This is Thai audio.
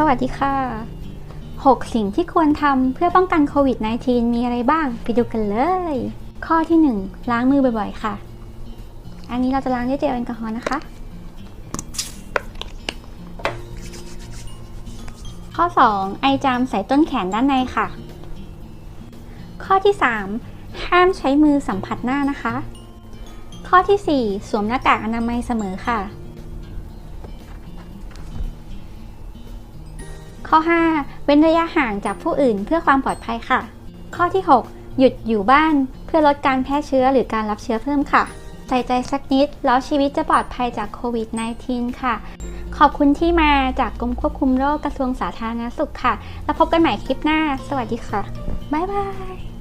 สวัสดีค่ะ 6 สิ่งที่ควรทำเพื่อป้องกันโควิด -19 มีอะไรบ้าง ไปดูกันเลย ข้อที่ 1 ล้างมือบ่อยๆ ค่ะ อันนี้เราจะล้างด้วยเจลแอลกอฮอล์นะคะ ข้อ 2 ไอจามใส่ต้นแขนด้านในค่ะ ข้อที่ 3 ห้ามใช้มือสัมผัสหน้านะคะ ข้อที่ 4 สวมหน้ากากอนามัยเสมอค่ะ ข้อ 5 เว้นระยะห่างจากผู้อื่นเพื่อความปลอดภัยค่ะ ข้อที่ 6 หยุดอยู่บ้านเพื่อลดการแพร่เชื้อหรือการรับเชื้อเพิ่มค่ะ ใส่ใจสักนิด แล้วชีวิตจะปลอดภัยจากโควิด -19 ค่ะ ขอบคุณที่มาจากกรมควบคุมโรคกระทรวงสาธารณสุขค่ะ แล้วพบกันใหม่คลิปหน้า สวัสดีค่ะ บ๊ายบาย